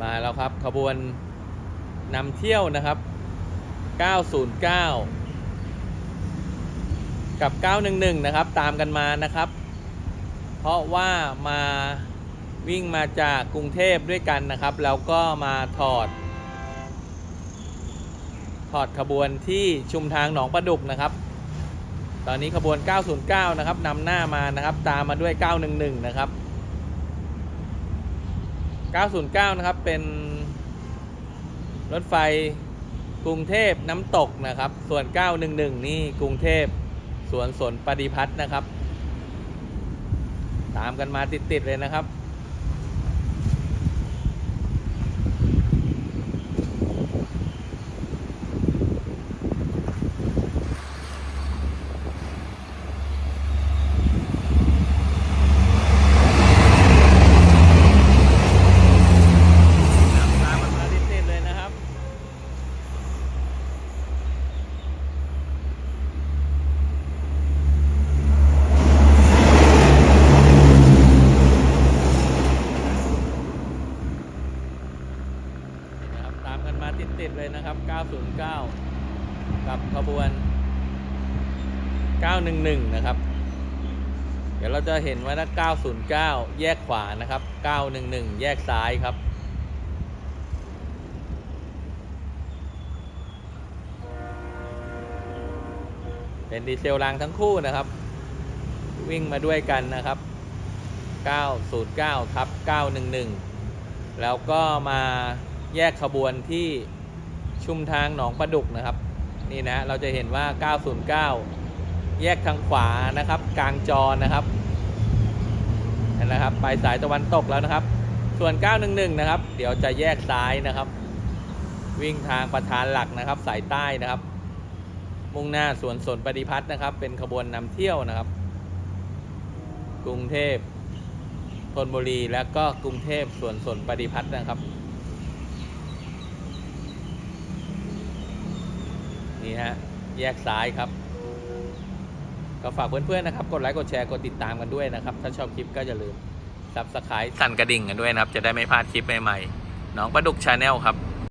มาแล้วครับขบวนนำเที่ยวนะครับ 909 กับ 911 นะครับ ตามกันมานะครับ เพราะว่ามาวิ่งมาจากกรุงเทพด้วยกันนะครับ แล้วก็มาถอด ถอดขบวนที่ชุมทางหนองประดุกนะครับ ตอนนี้ขบวน 909 นะครับนำหน้ามานะครับ ตามมาด้วย 911 นะครับ 909 นะครับ เป็นรถไฟกรุงเทพน้ำตกนะครับ ส่วน 911 นี่กรุงเทพสวนสนปฏิพัฒน์นะครับ ตามกันมาติด ๆ เลยนะครับ ตามตามกันมาติดๆเลยนะครับ นี่นะครับ ติดๆเลยนะครับ 909 กับขบวน 911 นะครับ เดี๋ยวเราจะเห็นว่าถ้า909 แยกขวานะครับ 911 แยกซ้ายครับเป็นดีเซลรางทั้งคู่นะครับ วิ่งมาด้วยกันนะครับ 909ทับ911 แล้วก็มา แยกขบวนที่ชุมทางหนองประดุกนะครับ นี่นะเราจะเห็นว่า 909 แยกทางขวานะครับ กลางจอนะครับนั่นนะครับ ไปสายตะวันตกแล้วนะครับ ส่วน 911 นะครับ เดี๋ยวจะแยกซ้ายนะครับ วิ่งทางประธานหลักนะครับ สายใต้นะครับ มุ่งหน้าสวนสนปฏิพัฒน์นะครับ เป็นขบวนนำเที่ยวนะครับ กรุงเทพธนบุรีและก็กรุงเทพสวนสนปฏิพัฒน์นะครับ นี่ฮะ แยกซ้ายครับ ก็ฝากเพื่อนๆนะครับ กดไลค์ กดแชร์ กดติดตามกันด้วยนะครับ ถ้าชอบคลิปก็อย่าลืมซับสไครต์สั่นกระดิ่งกันด้วยนะครับ จะได้ไม่พลาดคลิปใหม่ๆ น้องประดุกชาแนลครับ